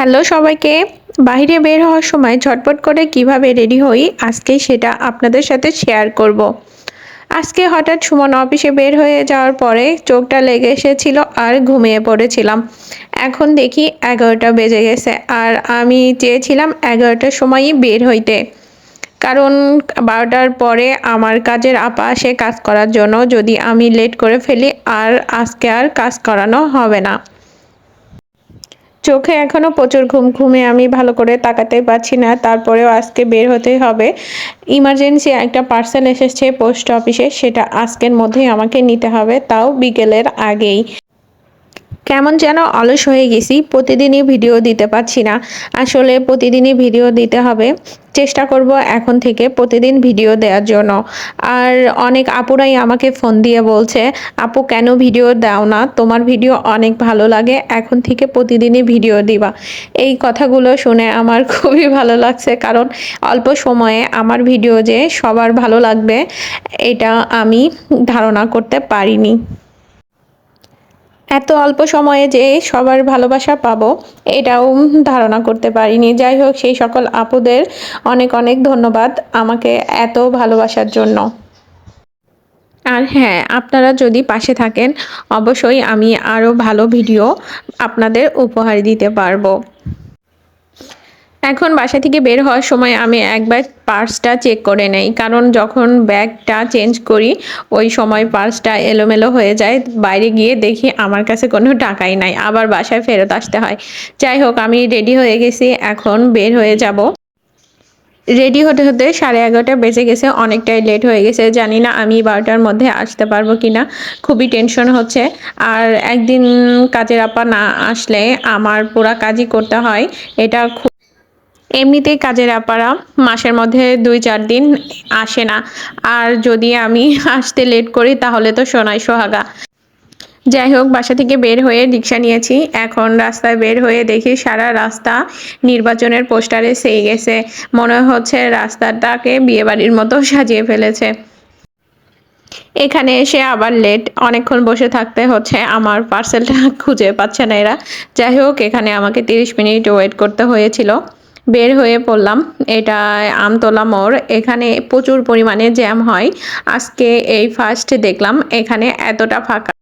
Hello সবাইকে। বাইরে বের হওয়ার সময় ঝটপট করে কীভাবে রেডি হই, আজকে সেটা আপনাদের সাথে শেয়ার করব। আজকে হঠাৎ সুমন অফিসে বের হয়ে যাওয়ার পরে চোখটা লেগে এসেছিল আর ঘুমিয়ে পড়েছিলাম। এখন দেখি এগারোটা বেজে গেছে আর আমি চেয়েছিলাম এগারোটার সময়ই বের হইতে। কারণ বারোটার পরে আমার কাজের আপা আসে কাজ করার জন্য, যদি আমি লেট করে ফেলি আর আজকে আর কাজ করানো হবে না। চোখে এখনও প্রচুর ঘুম ঘুমে আমি ভালো করে তাকাতে পারছি না। তারপরেও আজকে বের হতে হবে। ইমার্জেন্সি একটা পার্সেল এসেছে পোস্ট অফিসে, সেটা আজকের মধ্যেই আমাকে নিতে হবে। তাও বিকেলের আগেই। কেমন যেন অলস হয়ে গেছি, প্রতিদিনই ভিডিও দিতে পারছি না। আসলে প্রতিদিনই ভিডিও দিতে হবে। চেষ্টা করব এখন থেকে প্রতিদিন ভিডিও দেওয়ার জন্য। আর অনেক আপুরাই আমাকে ফোন দিয়ে বলছে, আপু, কেন ভিডিও দাও না? তোমার ভিডিও অনেক ভালো লাগে, এখন থেকে প্রতিদিনই ভিডিও দিবা। এই কথাগুলো শুনে আমার খুবই ভালো লাগছে, কারণ অল্প সময়ে আমার ভিডিও যে সবার ভালো লাগবে, এটা আমি ধারণা করতে পারিনি। এত অল্প সময়ে যে সবার ভালোবাসা পাবো, এটাও ধারণা করতে পারিনি। যাই হোক, সেই সকল আপুদের অনেক অনেক ধন্যবাদ আমাকে এত ভালোবাসার জন্য। আর হ্যাঁ আপনারা যদি পাশে থাকেন, অবশ্যই আমি আরও ভালো ভিডিও আপনাদের উপহার দিতে পারব। এখন বাসা থেকে বের হওয়ার সময় আমি একবার পার্সটা চেক করে নেই। কারণ যখন ব্যাগটা চেঞ্জ করি, ওই সময় পার্সটা এলোমেলো হয়ে যায়। বাইরে গিয়ে দেখি আমার কাছে কোনো টাকাই নাই। আবার বাসায় ফেরত আসতে হয়। যাই হোক, আমি রেডি হয়ে গেছি। এখন বের হয়ে যাব। রেডি হতে হতে সাড়ে এগারোটা বেজে গেছে। অনেকটাই লেট হয়ে গেছে। জানি না আমি বারোটার মধ্যে আসতে পারব কি না খুবই টেনশন হচ্ছে। আর একদিন কাজের আপা না আসলে আমার পুরা কাজই করতে হয়। এটা এমনিতেই কাজের আপারা, মাসের মধ্যে দুই, চার দিন আসে না। আর যদি আমি আসতে লেট করি, তাহলে তো সোনাই সোহাগা। যাই হোক, বাসা থেকে বের হয়ে রিক্সা নিয়েছি। এখন রাস্তায় বের হয়ে দেখি সারা রাস্তা নির্বাচনের পোস্টারে সেই গেছে। মনে হচ্ছে রাস্তাটাকে বিয়েবাড়ির মতো সাজিয়ে ফেলেছে। এখানে এসে আবার লেট অনেকক্ষণ বসে থাকতে হচ্ছে। আমার পার্সেলটা খুঁজে পাচ্ছে না এরা। যাই হোক, এখানে আমাকে তিরিশ মিনিট ওয়েট করতে হয়েছিল। বের হয়ে পড়লাম। এটা আমতলা মোড়। এখানে প্রচুর পরিমাণে জ্যাম হয়। আজকে এই ফার্স্ট দেখলাম, এখানে এতটা ফাঁকা।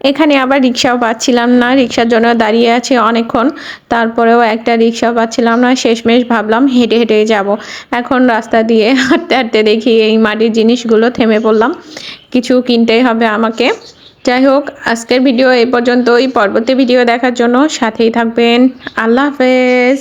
এখানে আবার রিক্সাও পাচ্ছিলাম না। রিক্সার জন্য দাঁড়িয়ে আছি অনেকক্ষণ। তারপরেও একটা রিক্সাও পাচ্ছিলাম না। শেষমেশ ভাবলাম, হেঁটে হেঁটে যাব। এখন রাস্তা দিয়ে হাঁটতে হাঁটতে দেখি এই মাটির জিনিসগুলো থেমে পড়লাম। কিছু কিনতেই হবে আমাকে। যাই হোক, আজকের ভিডিও এই পর্যন্তই। পরবর্তী ভিডিও দেখার জন্য সাথেই থাকবেন। আল্লাহ হাফেজ।